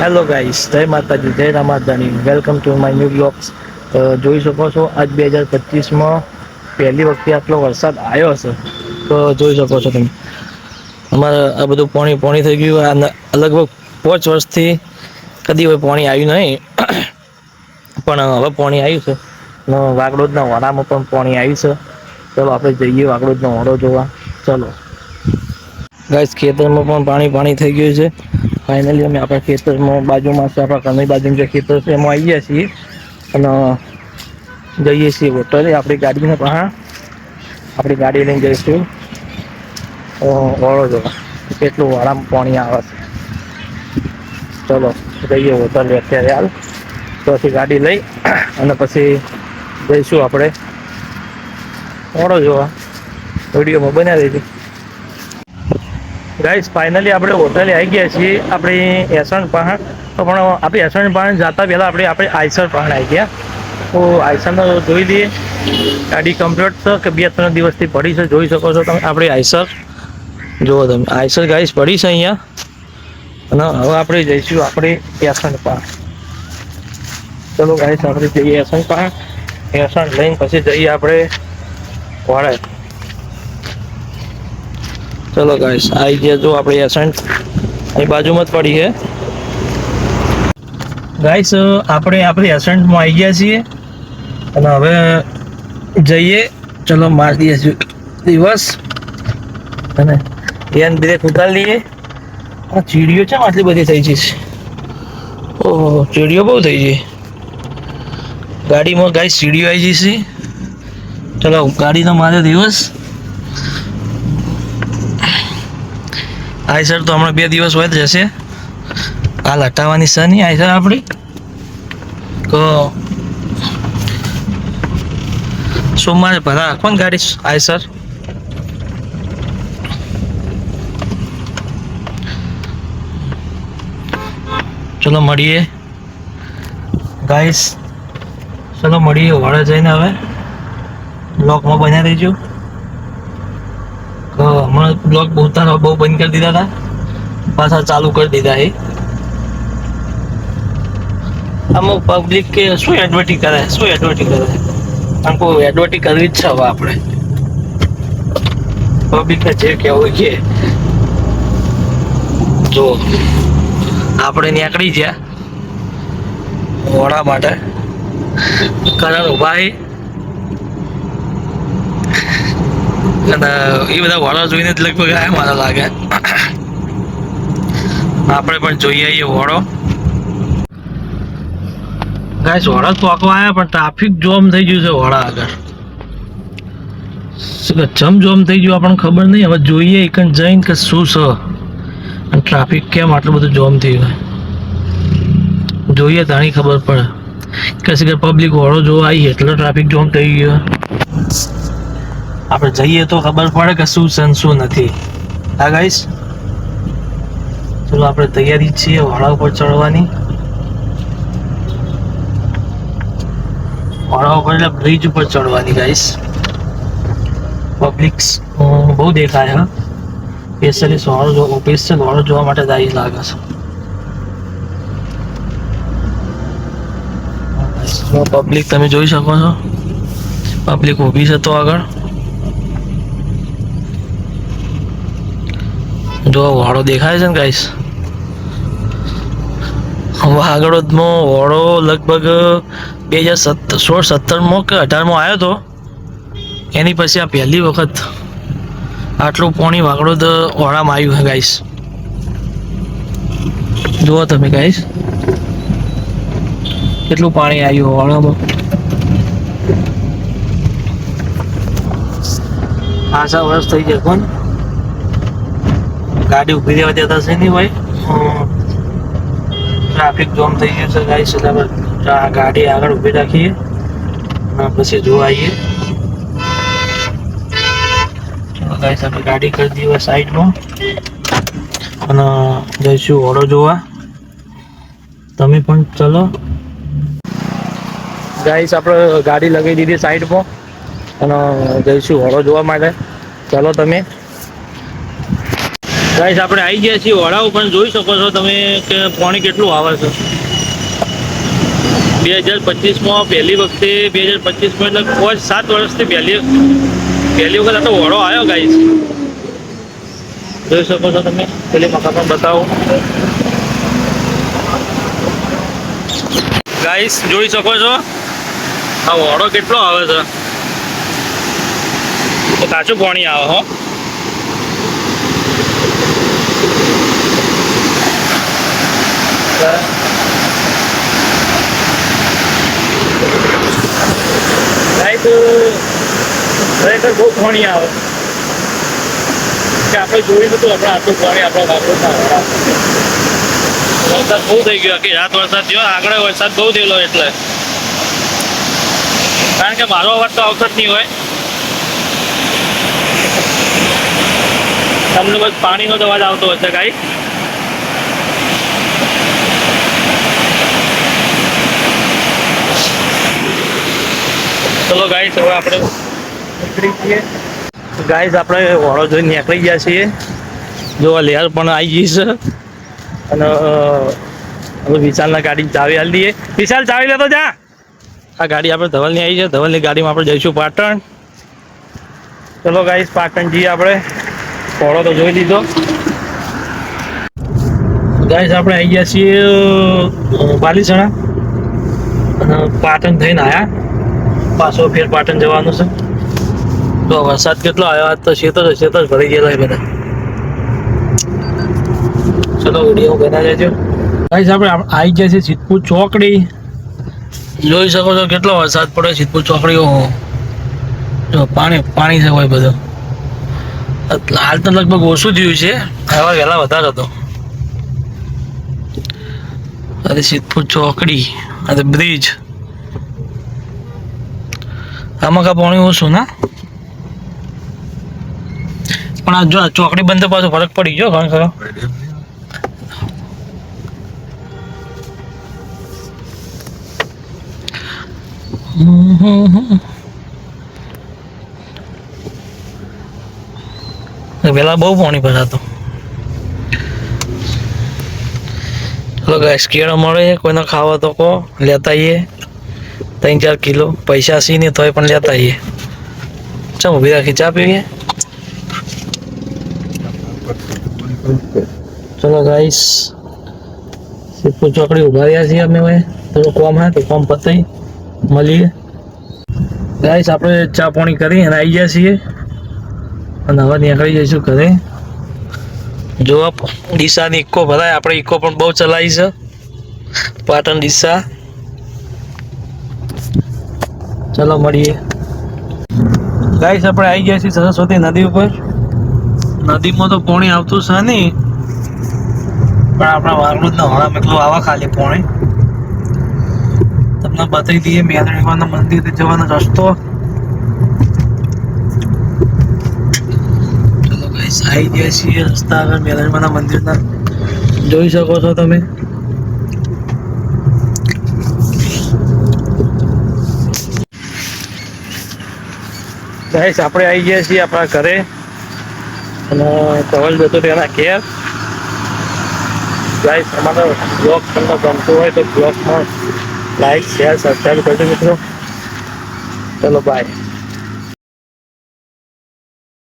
Hello guys જય માતાજી, જય રામાદાની welcome to my new blogs તો જોઈ શકો છો, આજ બે હજાર પચીસમાં પહેલી વખતે આટલો વરસાદ આવ્યો હશે. તો જોઈ શકો છો તમે. અમારે આ બધું પાણી પાણી થઈ ગયું. આ લગભગ પાંચ વર્ષથી કદી હવે પાણી આવ્યું નહીં. પણ હવે પાણી આવ્યું છે. વાગડોદના વાડામાં પણ પાણી આવ્યું છે. ચલો, આપણે જઈએ વાગડોદનો વડો જોવા. ચલો. ગાઈસ ખેતરમાં પણ પાણી પાણી થઈ ગયું છે. ફાઇનલી અમે આપણા ખેતરમાં બાજુમાં છે, આપણા ઘરની બાજુમાં જે ખેતર છે, એમાં આવી ગયા છીએ. અને જઈએ છીએ હોટલે આપણી ગાડીને પણ આપણી ગાડી લઈને જઈશું. ઓળો જોવા કેટલું વાળામાં પાણી આવે છે. ચલો, જઈએ હોટલે અત્યારે હાલ. પછી ગાડી લઈ અને પછી જઈશું આપણે. ઓળો જોવા વિડીયોમાં બનાવી દઈશું ગાઈસ ફાઇનલી આપણે હોટલે આવી ગયા છીએ. આપણી એસણ પહાણ. તો પણ આપણે એસણ પહાણ જતા પહેલાં આપણે આપણે આઈસર પહાણ આવી ગયા. તો આઈસરનો જોઈ લઈએ. ગાડી કમ્પ્લીટ છે કે બે ત્રણ દિવસથી પડી છે, જોઈ શકો છો તમે. આપણે આઈસર. જુઓ તમે. આઈસર ગાઈસ પડી છે અહીંયા. અને હવે આપણે જઈશું આપણે એસણ પહાણ. ચલો ગાઈસ આપણે જઈએ એસણ પહાણ. એસણ લઈને પછી જઈએ આપણે વાળા ચલો ગાઈસ આવી ગયા જો આપણી એસન્ટ અહીં બાજુમાં જ પડી છે. ગાઈસ આપણે આપણી એસન્ટમાં આવી ગયા છીએ. અને હવે જઈએ, ચલો માર દઈએ દિવસ. અને એન બ્રેક ઉતારી લઈએ. આ ચીડીઓ છે આટલી બધી થઈ છે? ઓહો, ચીડીઓ બહુ થઈ છે ગાડીમાં ગાય સીડીઓ આવી જઈશ ચલો, ગાડીનો મારે દિવસ. આઈસર તો હમણાં બે દિવસ હોય જ જશે. હાલ હટાવવાની છે નહીં. આઈસર આપણી. તો સોમવારે ભરા ને ગાડી આઈસર ચલો મળીએ. ગાઈસ ચલો મળીએ. વાળા જઈને હવે. બ્લોકમાં દેજો. તો હમણાં બ્લોગ બહુ બહુ બંધ કરી દીધા હતા. પાછા ચાલુ કરી દીધા એ. અમુક પબ્લિક કે શું એડવર્ટી કરે? શું એડવર્ટી કરે? આમ કોઈ એડવર્ટી કરવી જ છે હવે આપણે. પબ્લિકને જે કહેવું કે. જો, આપણે નીકળી ગયા. વડા માટે. કરણ ઊભા છે અને એ બધા વાળા જોઈને જ લગભગ આયા મારા લાગે. આપણે પણ જોઈએ આવીએ વાળો. ગાઈસ વાળા આખો આવ્યા પણ ટ્રાફિક જોમ થઈ ગયું છે વાળા આગળ. શું જમ જોમ થઈ ગયું આપણને ખબર નહીં, હવે જોઈએ એકન જઈને કે શું છે. અને ટ્રાફિક કેમ આટલું બધું જોમ થયું જોઈએ, તાણી ખબર પડે. કે પબ્લિક વાળો જોવા આવી એટલે ટ્રાફિક જોમ થઈ ગયો. આપણે જઈએ તો ખબર પડે કે શું છે શું નથી. હા ગાઈસ ચલો, આપણે તૈયારી છીએ વાળા ઉપર ચડવાની. વાળા ઉપર એટલે બ્રિજ ઉપર ચડવાની ગાઈસ પબ્લિક બહુ દેખાય, હા. સ્પેશિયલી વાળો સ્પેશિયલ વાળો જોવા માટે દાઈ લાગે છે. પબ્લિક તમે જોઈ શકો છો. પબ્લિક ઊભી છે તો આગળ. જો વાળો દેખાય છે ને ગાઈસ વાગડોદમાં વાળો લગભગ બે હજાર સત્તર સોળ સત્તરમાં કે અઢારમાં આવ્યો હતો એની પછી આ પહેલી વખત આટલું પોણી વાગડોદ વાળામાં આવ્યું છે ગાઈસ જુઓ તમે ગાઈસ કેટલું પાણી આવ્યું વાળામાં. આશા વર્ષ થઈ ગયા કોણ ગાડી ઊભી રહેવા દેતા છે નહીં ભાઈ? ટ્રાફિક જોમ થઈ ગયું છે ગાઈસ, એટલે આ ગાડી આગળ ઊભી રાખીએ. અને પછી જોવા આવીએ આપણે ગાડી કરી દઈએ સાઈડમાં. અને જઈશું ઓડો જોવા. તમે પણ ચલો. ગાઈસ, આપણે ગાડી લગાવી દીધી સાઈડમાં. અને જઈશું ઓડો જોવા માટે. ચલો તમે. ગાઈસ આપણે આવી ગયા છીએ વડાઓ, પણ જોઈ શકો છો તમે કે પાણી કેટલું આવે છે. બે હજાર પચીસમાં પહેલી વખતે, બે હજાર પચીસમાં એટલે પાંચ સાત વર્ષથી પહેલી પહેલી વખત આટલો વડો આવ્યો ગાઈસ જોઈ શકો છો તમે? પેલી મકા પણ બતાવો. ગાઈસ જોઈ શકો છો? આ વડો કેટલો આવે છે. કાચું પાણી આવે, હો. ગાઈસ ખરેખર બહુ ખોણી આવે. કે આપણે જોયું નતું આપણે આટલું પાણી આપણા વરસાદ બહુ થઈ ગયો, કે રાત વરસાદ થયો, આગળ વરસાદ બહુ થયેલો એટલે. કારણ કે મારો અવાજ તો આવતો જ નહીં હોય. તમને બસ પાણીનો જ અવાજ આવતો હશે, કાંઈ? ચલો ગાઈસ હવે આપણે નીકળી ગાઈસ આપણે વડો જોઈને નીકળી ગયા છીએ. જો આ લેયર પણ આવી ગઈ છે. અને હવે વિશાલના ગાડી ચાવી હાલ દઈએ. વિશાલ, ચાવી લેતો જા. આ ગાડી આપણે ધવલની આવી છે. ધવલની ગાડીમાં આપણે જઈશું પાટણ. ચલો ગાઈસ પાટણ જઈએ આપણે વડો તો જોઈ લીધો. ગાઈસ આપણે આવી ગયા છીએ બાલીસણા. અને પાટણ થઈને આવ્યા પાછો ફેર પાટણ જવાનું છે. તો વરસાદ કેટલો આવ્યો? આજ તો શેતર શેતર ભરી ગયેલા બધા. ચલો વીડિયો બના જજો ગાઈસ આપણે આવી ગયા છે સિદ્ધપુર ચોકડી. જોઈ શકો છો કેટલો વરસાદ પડે સિદ્ધપુર ચોકડી ઓહો જો પાણી પાણી છે હોય બધું. હાલ તો લગભગ ઓછું થયું છે. હવે વહેલા વધારે હતો. અરે સિદ્ધપુર ચોકડી અરે બ્રિજ. આમાં કાં પાણી ઓછું, ના? પણ આ જો ચોકડી બંધ પાછો ફરક પડી ગયો ઘણો ખરો? પેલા બહુ પાણી ભરાતું. ગાઈસ કેળો મળે, કોઈને ખાવા તો કહો, લેતા આવીએ. ત્રણ ચાર કિલો પૈસા સી નહીં તોય પણ લેતા આવીએ. ચમ ઊભી રાખી ચા પીવીએ? ચલો ગાઈસ સિદ્ધપુર ચોકડી ઊભા રહ્યા છીએ અમે હવે. થોડું કોમ હા તો કોમ પતાવી મળીએ. ગાઈસ આપણે ચા પાણી કરી અને આવી ગયા છીએ. અને હવે નીકળી જઈશું ઘરે. જો ડીસાની ઇકો ભરાય, આપણે ઇકો પણ બહુ ચલાવી છે. પાટણ ડીસા. ચલો મળીએ. ગાઈસ આપણે આવી ગયા છીએ સરસ્વતી નદી ઉપર. નદીમાં તો પોણી આવતું છે નહીં. પણ આપણા વારણું જ ના હોણા મેટલું આવા ખાલી પોણી. તમને બતાવી દઈએ મેદણીમાના મંદિર જવાનો રસ્તો. ચલો ગાઈસ આવી ગયા છીએ રસ્તા આગળ મેદણીમાના મંદિરના. જોઈ શકો છો તમે. ગાઈસ, આપણે આવી ગયા છીએ આપણા ઘરે. અને ધવલ જતો તેના ઘેર. ગાઈસ, અમારો બ્લોગ તમને ગમતો હોય તો બ્લોગમાં લાઈક શેર સબસ્ક્રાઈબ કરજો મિત્રો. ચલો બાય